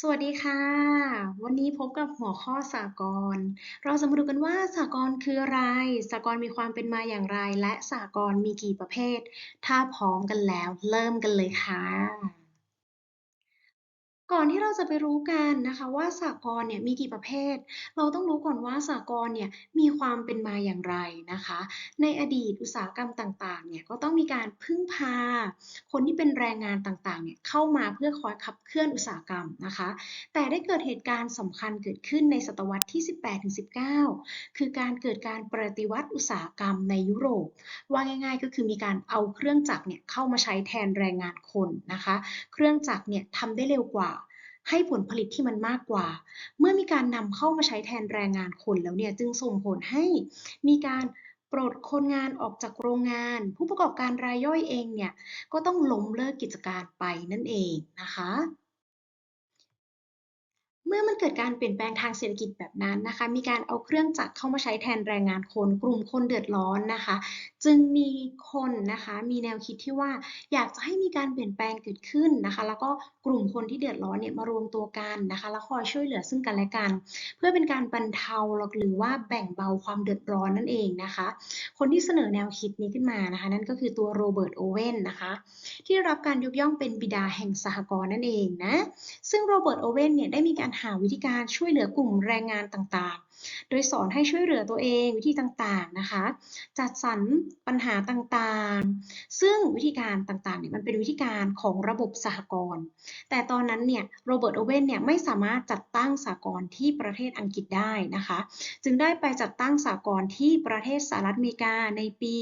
สวัสดีค่ะ วันนี้พบกับหัวข้อสากลเราจะมาดูกันว่าสากลคืออะไรสากลมีความเป็นมาอย่างไร และสากลมีกี่ประเภท ถ้าพร้อมกันแล้ว เริ่มกันเลยค่ะ ก่อนที่เราจะไปรู้กันนะคะว่าสหกรณ์เนี่ยมีกี่ประเภท เราต้องรู้ก่อนว่าสหกรณ์เนี่ยมีความเป็นมาอย่างไรนะคะ ในอดีตอุตสาหกรรมต่างๆเนี่ยก็ต้องมีการพึ่งพา คนที่เป็นแรงงานต่างๆเนี่ยเข้ามาเพื่อคอยขับเคลื่อนอุตสาหกรรมนะคะ แต่ได้เกิดเหตุการณ์สำคัญเกิดขึ้นในศตวรรษที่ 18-19 คือการเกิดการปฏิวัติอุตสาหกรรมในยุโรป ว่าง่าย ๆ ก็คือมีการเอาเครื่องจักรเนี่ยเข้ามาใช้แทนแรงงานคนนะคะ เครื่องจักรเนี่ยทำได้เร็วกว่า ให้ผลผลิตที่มันมากกว่า เมื่อมีการนำเข้ามาใช้แทนแรงงานคนแล้วเนี่ยจึงส่งผลให้มีการปลดคนงานออกจากโรงงาน ผู้ประกอบการรายย่อยเองเนี่ยก็ต้องล้มเลิกกิจการไปนั่นเองนะคะ เมื่อมันเกิดการเปลี่ยนแปลงทางเศรษฐกิจแบบนั้นนะคะ มีการเอาเครื่องจักรเข้ามาใช้แทนแรงงานคน กลุ่มคนเดือดร้อนนะคะ จึงมีคนนะคะมีแนวคิดที่ว่าอยากจะให้มีการเปลี่ยนแปลงเกิดขึ้นนะคะ แล้วก็กลุ่มคนที่เดือดร้อนเนี่ยมารวมตัวกันนะคะ แล้วคอยช่วยเหลือซึ่งกันและกัน เพื่อเป็นการบรรเทาหรือว่าแบ่งเบาความเดือดร้อนนั่นเองนะคะ คนที่เสนอแนวคิดนี้ขึ้นมานะคะ นั่นก็คือตัวโรเบิร์ตโอเว่นนะคะ ที่รับการยกย่องเป็นบิดาแห่งสหกรณ์นั่นเองนะซึ่งโรเบิร์ตโอเว่นเนี่ยได้มีการหาวิธีการช่วยเหลือกลุ่มแรงงานต่างๆ โดยสอนให้ช่วยเหลือตัวเองวิธีต่างๆนะคะ จัดสรรปัญหาต่างๆ ซึ่งวิธีการต่างๆเนี่ยมันเป็นวิธีการของระบบสหกรณ์ แต่ตอนนั้นเนี่ยโรเบิร์ตโอเว่นเนี่ยไม่สามารถจัดตั้งสหกรณ์ที่ประเทศอังกฤษได้นะคะ จึงได้ไปจัดตั้งสหกรณ์ที่ประเทศสหรัฐอเมริกาในปี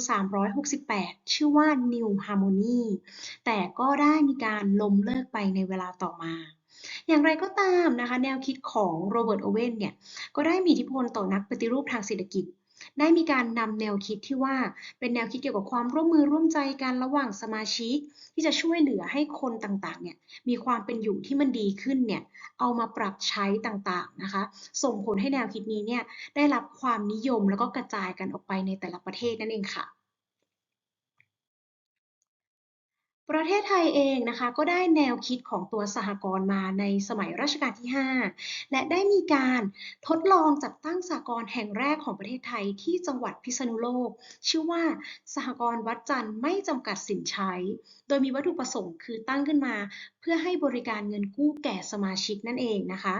2368 ชื่อว่า New Harmony แต่ก็ได้มีการล้มเลิกไปในเวลาต่อมา อย่างไรก็ตามนะคะแนวคิดของโรเบิร์ตโอเว่นเนี่ยก็ได้มีอิทธิพลต่อนักปฏิรูปทางเศรษฐกิจ ได้มีการนำแนวคิดที่ว่าเป็นแนวคิดเกี่ยวกับความร่วมมือร่วมใจกันระหว่างสมาชิก ที่จะช่วยเหลือให้คนต่างๆเนี่ยมีความเป็นอยู่ที่มันดีขึ้นเนี่ยเอามาปรับใช้ต่างๆนะคะส่งผลให้แนวคิดนี้เนี่ยได้รับความนิยมแล้วก็กระจายกันออกไปในแต่ละประเทศนั่นเองค่ะ ประเทศไทยเองนะคะก็ได้แนวคิดของตัวสหกรณ์มาในสมัยรัชกาลที่ 5 และได้มีการทดลองจัดตั้งสหกรณ์แห่งแรกของประเทศไทยที่จังหวัดพิษณุโลก ชื่อว่าสหกรณ์วัดจันทร์ไม่จำกัดสินใช้ โดยมีวัตถุประสงค์คือตั้งขึ้นมา เพื่อให้บริการเงินกู้แก่สมาชิกนั่นเองนะคะ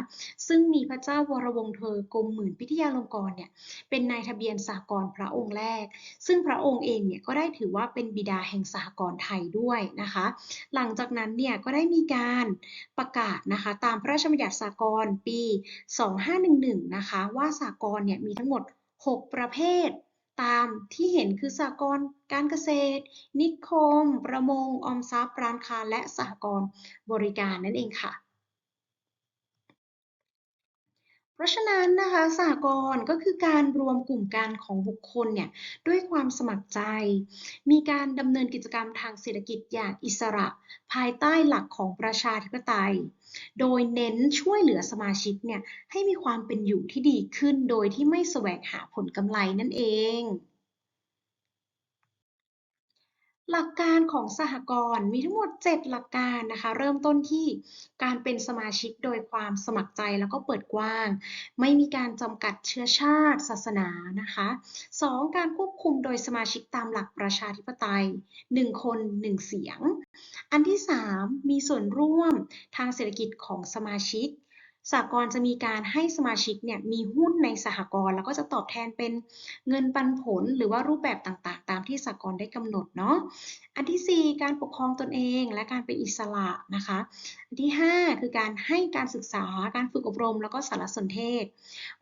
ซึ่งมีพระเจ้าวรวงเธอกรมหมื่นพิทยาลงกรเนี่ยเป็นนายทะเบียนสหกรณ์พระองค์แรก ซึ่งพระองค์เองเนี่ยก็ได้ถือว่าเป็นบิดาแห่งสหกรณ์ไทยด้วยนะคะ หลังจากนั้นเนี่ยก็ได้มีการประกาศนะคะตามพระราชบัญญัติสากลปี 2511 นะคะ ว่าสากลเนี่ยมีทั้งหมด 6 ประเภท ตามที่เห็นคือสากลการเกษตร นิคม ประมง ออมทรัพย์ร้านค้าและสหกรณ์บริการนั่นเองค่ะ ราะฉะนั้นนะคะสหกรณ์ก็คือการรวมกลุ่มกันของบุคคลเนี่ยด้วยความสมัครใจ มีการดำเนินกิจกรรมทางเศรษฐกิจอย่างอิสระ ภายใต้หลักของประชาธิปไตย โดยเน้นช่วยเหลือสมาชิกเนี่ยให้มีความเป็นอยู่ที่ดีขึ้นโดยที่ไม่แสวงหาผลกำไรนั่นเอง หลักการของสหกรณ์มีทั้งหมด 7 หลักการนะคะ เริ่มต้นที่การเป็นสมาชิกโดยความสมัครใจแล้วก็เปิดกว้าง ไม่มีการจำกัดเชื้อชาติ ศาสนานะคะ 2. การควบคุมโดยสมาชิกตามหลักประชาธิปไตย 1 คน 1 เสียง อันที่ 3 มีส่วนร่วมทางเศรษฐกิจของสมาชิก สหกรณ์จะมีการให้สมาชิกเนี่ยมีหุ้นในสหกรณ์แล้วก็จะตอบแทนเป็นเงินปันผลหรือว่ารูปแบบต่างๆ ตามที่สหกรณ์ได้กำหนดเนาะอันที่ 4 การปกครองตนเองและการเป็นอิสระนะคะอันที่ 5 คือการให้การศึกษาการฝึกอบรม แล้วก็สารสนเทศ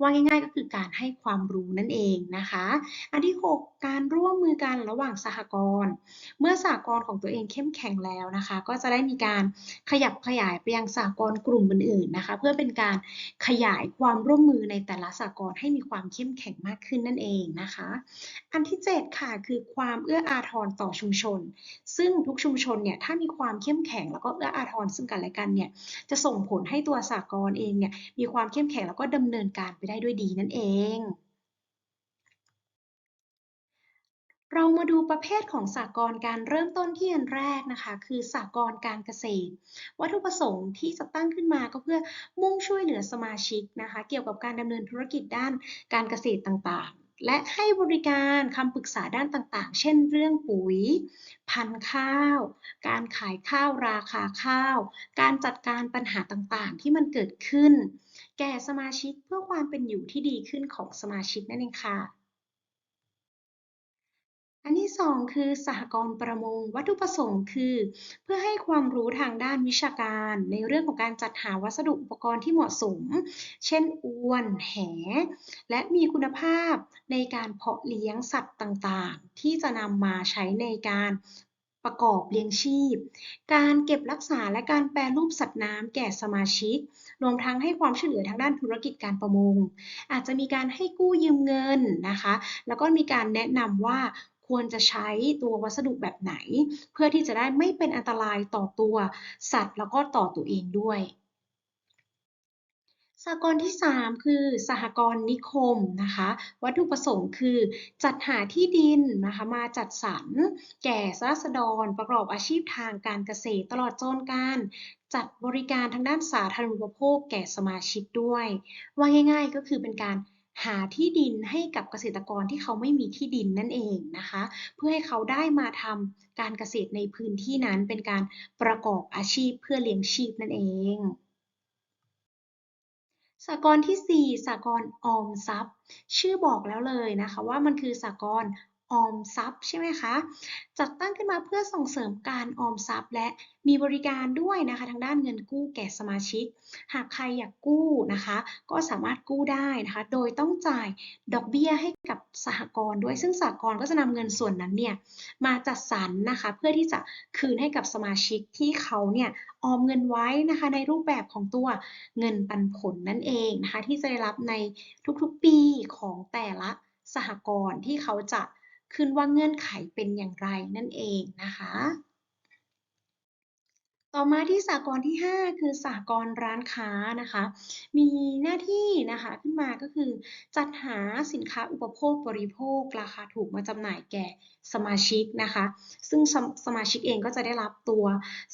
ว่าง่ายๆก็คือการให้ความรู้นั่นเองนะคะ อันที่ 6 การร่วมมือกันระหว่างสหกรณ์ เมื่อสหกรณ์ของตัวเองเข้มแข็งแล้วนะคะ ก็จะได้มีการขยับขยายไปยังสหกรณ์กลุ่มอื่นๆนะคะ เพื่อเป็นการขยายความร่วมมือในแต่ละสหกรณ์ให้มีความเข้มแข็งมากขึ้นนั่นเองนะคะ อันที่ 7 ค่ะคือความเอื้ออาทรต่อชุมชน ซึ่งทุกชุมชนเนี่ยถ้ามีความเข้มแข็งแล้วก็เอื้ออาทรซึ่งกันและกันเนี่ยจะส่งผลให้ตัวสากลเองเนี่ยมีความเข้มแข็งแล้วก็ดำเนินการไปได้ด้วยดีนั่นเอง เรามาดูประเภทของสหกรณ์การเริ่มต้นที่อันแรกนะคะ คือสหกรณ์การเกษตร วัตถุประสงค์ที่จะตั้งขึ้นมาก็เพื่อมุ่งช่วยเหลือสมาชิกนะคะ เกี่ยวกับการดำเนินธุรกิจด้านการเกษตรต่างๆ และให้บริการคำปรึกษาด้านต่างๆ เช่นเรื่องปุ๋ย พันธุ์ข้าว การขายข้าวราคาข้าว การจัดการปัญหาต่างๆ ที่มันเกิดขึ้น แก่สมาชิกเพื่อความเป็นอยู่ที่ดีขึ้นของสมาชิกนั่นเองค่ะ อันที่สองคือสหกรณ์ประมง วัตถุประสงค์คือ เพื่อให้ความรู้ทางด้านวิชาการ ในเรื่องของการจัดหาวัสดุอุปกรณ์ที่เหมาะสม เช่นอวน แห และมีคุณภาพในการเพาะเลี้ยงสัตว์ต่างๆ ที่จะนำมาใช้ในการประกอบเลี้ยงชีพ การเก็บรักษาและการแปรรูปสัตว์น้ำแก่สมาชิก รวมทั้งให้ความช่วยเหลือทางด้านธุรกิจการประมง อาจจะมีการให้กู้ยืมเงินนะคะ แล้วก็มีการแนะนำว่า ควรจะใช้ตัววัสดุแบบไหน เพื่อที่จะได้ไม่เป็นอันตรายต่อตัวสัตว์ แล้วก็ต่อตัวเองด้วยสหกรณ์ที่ 3 คือสหกรณ์นิคมนะคะ วัตถุประสงค์คือ จัดหาที่ดินนะคะมาจัดสรรแก่ราษฎรประกอบอาชีพทางการเกษตรตลอดจนการจัดบริการทางด้านสาธารณูปโภคแก่สมาชิกด้วย ว่าง่ายๆก็คือเป็นการ หาที่ดินให้กับเกษตรกรที่เขาไม่มีที่ดินนั่นเองนะคะ เพื่อให้เขาได้มาทำการเกษตรในพื้นที่นั้นเป็นการประกอบอาชีพเพื่อเลี้ยงชีพนั่นเองสากลที่ 4สากลออมทรัพย์ ชื่อบอกแล้วเลยนะคะว่ามันคือสากล ออมทรัพย์ใช่ไหมคะ จัดตั้งขึ้นมาเพื่อส่งเสริมการออมทรัพย์และมีบริการด้วยนะคะ ทางด้านเงินกู้แก่สมาชิก หากใครอยากกู้นะคะ ก็สามารถกู้ได้นะคะ โดยต้องจ่ายดอกเบี้ยให้กับสหกรณ์ด้วย ซึ่งสหกรณ์ก็จะนำเงินส่วนนั้นเนี่ยมาจัดสรรนะคะ เพื่อที่จะคืนให้กับสมาชิกที่เขาเนี่ยออมเงินไว้นะคะ ในรูปแบบของตัวเงินปันผลนั่นเองนะคะ ที่จะได้รับในทุกๆปีของแต่ละสหกรณ์ที่เขาจะ ขึ้นว่าเงื่อนไขเป็นอย่างไรนั่นเองนะคะ ต่อมาที่สากลที่ 5 คือสากลร้านค้านะคะ มีหน้าที่นะคะขึ้นมาก็คือ จัดหาสินค้าอุปโภคบริโภค ราคาถูกมาจำหน่ายแก่สมาชิกนะคะ ซึ่งสสมาชิกเองก็จะได้รับตัว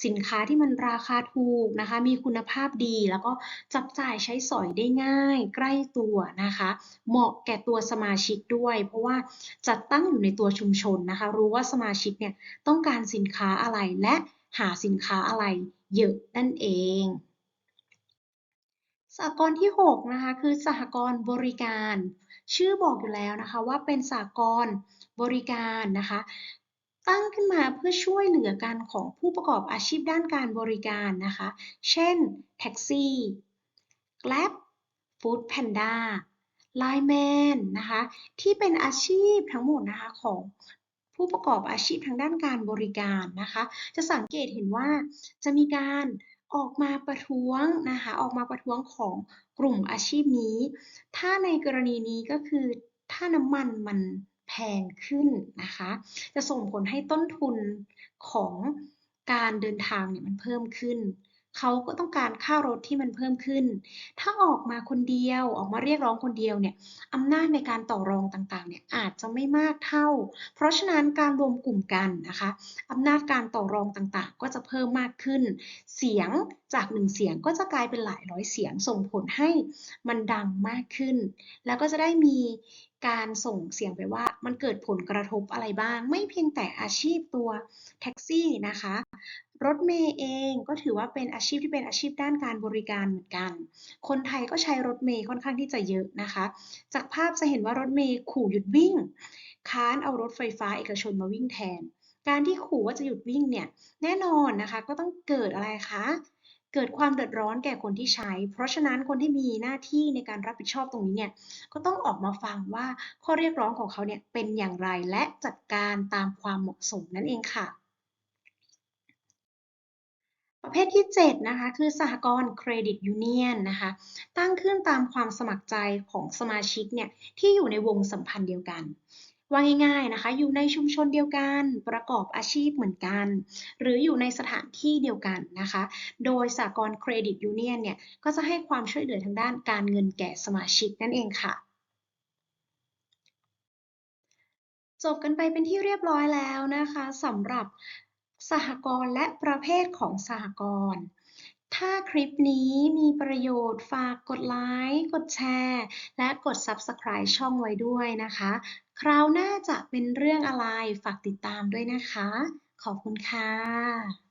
สินค้าที่มันราคาถูกนะคะ มีคุณภาพดีแล้วก็จับจ่ายใช้สอยได้ง่าย ใกล้ตัวนะคะ เหมาะแก่ตัวสมาชิกด้วย เพราะว่าจัดตั้งอยู่ในตัวชุมชนนะคะ รู้ว่าสมาชิกเนี่ยต้องการสินค้าอะไรและ หาสินค้าอะไรเยอะนั่นเองสหกรณ์ที่ 6 นะคะ คือสหกรณ์บริการ ชื่อบอกอยู่แล้วนะคะว่าเป็นสหกรณ์บริการนะคะ ตั้งขึ้นมาเพื่อช่วยเหลือกันของผู้ประกอบอาชีพด้านการบริการนะคะ เช่นแท็กซี่ Grab Food Panda Line Man นะคะ ที่เป็นอาชีพทั้งหมดนะคะของ ผู้ประกอบอาชีพทางด้านการบริการนะคะ จะสังเกตเห็นว่าจะมีการออกมาประท้วงนะคะออกมาประท้วงของกลุ่มอาชีพนี้ ถ้าในกรณีนี้ก็คือถ้าน้ำมันมันแพงขึ้นนะคะ จะส่งผลให้ต้นทุนของการเดินทางเนี่ยมันเพิ่มขึ้น เขาก็ต้องการค่ารถที่มันเพิ่มขึ้น ถ้าออกมาคนเดียวออกมาเรียกร้องคนเดียวเนี่ยอำนาจในการต่อรองต่างๆเนี่ยอาจจะไม่มากเท่า เพราะฉะนั้นการรวมกลุ่มกันนะคะอำนาจการต่อรองต่างๆ ก็จะเพิ่มมากขึ้น เสียงจากหนึ่งเสียงก็จะกลายเป็นหลายร้อยเสียงส่งผลให้มันดังมากขึ้น แล้วก็จะได้มีการส่งเสียงไปว่ามันเกิดผลกระทบอะไรบ้าง ไม่เพียงแต่อาชีพตัวแท็กซี่นะคะ รถเมย์เองก็ถือว่าเป็นอาชีพที่เป็นอาชีพด้านการบริการเหมือนกัน คนไทยก็ใช้รถเมย์ค่อนข้างที่จะเยอะนะคะ จากภาพจะเห็นว่ารถเมย์ขู่หยุดวิ่ง ค้านเอารถไฟฟ้าเอกชนมาวิ่งแทน การที่ขู่ว่าจะหยุดวิ่งเนี่ยแน่นอนนะคะก็ต้องเกิดอะไรคะเกิดความเดือดร้อนแก่คนที่ใช้ เพราะฉะนั้นคนที่มีหน้าที่ในการรับผิดชอบตรงนี้เนี่ย ก็ต้องออกมาฟังว่าข้อเรียกร้องของเขาเนี่ยเป็นอย่างไรและจัดการตามความเหมาะสมนั่นเองค่ะ ประเภทที่ 7 นะคะ คือสหกรณ์เครดิตยูเนียนนะคะ ตั้งขึ้นตามความสมัครใจของสมาชิกเนี่ยที่อยู่ในวงสัมพันธ์เดียวกันว่าง่ายๆนะคะ อยู่ในชุมชนเดียวกัน ประกอบอาชีพเหมือนกัน หรืออยู่ในสถานที่เดียวกันนะคะ โดยสากลเครดิตยูเนียนเนี่ยก็จะให้ความช่วยเหลือทางด้านการเงินแก่สมาชิกนั่นเองค่ะ จบกันไปเป็นที่เรียบร้อยแล้วนะคะสำหรับ สหกรณ์และประเภทของสหกรณ์ถ้าคลิปนี้มีประโยชน์ฝากกดไลค์กดแชร์ และกด Subscribe ช่องไว้ด้วยนะคะ คราวหน้าจะเป็นเรื่องอะไรฝากติดตามด้วยนะคะ ขอบคุณค่ะ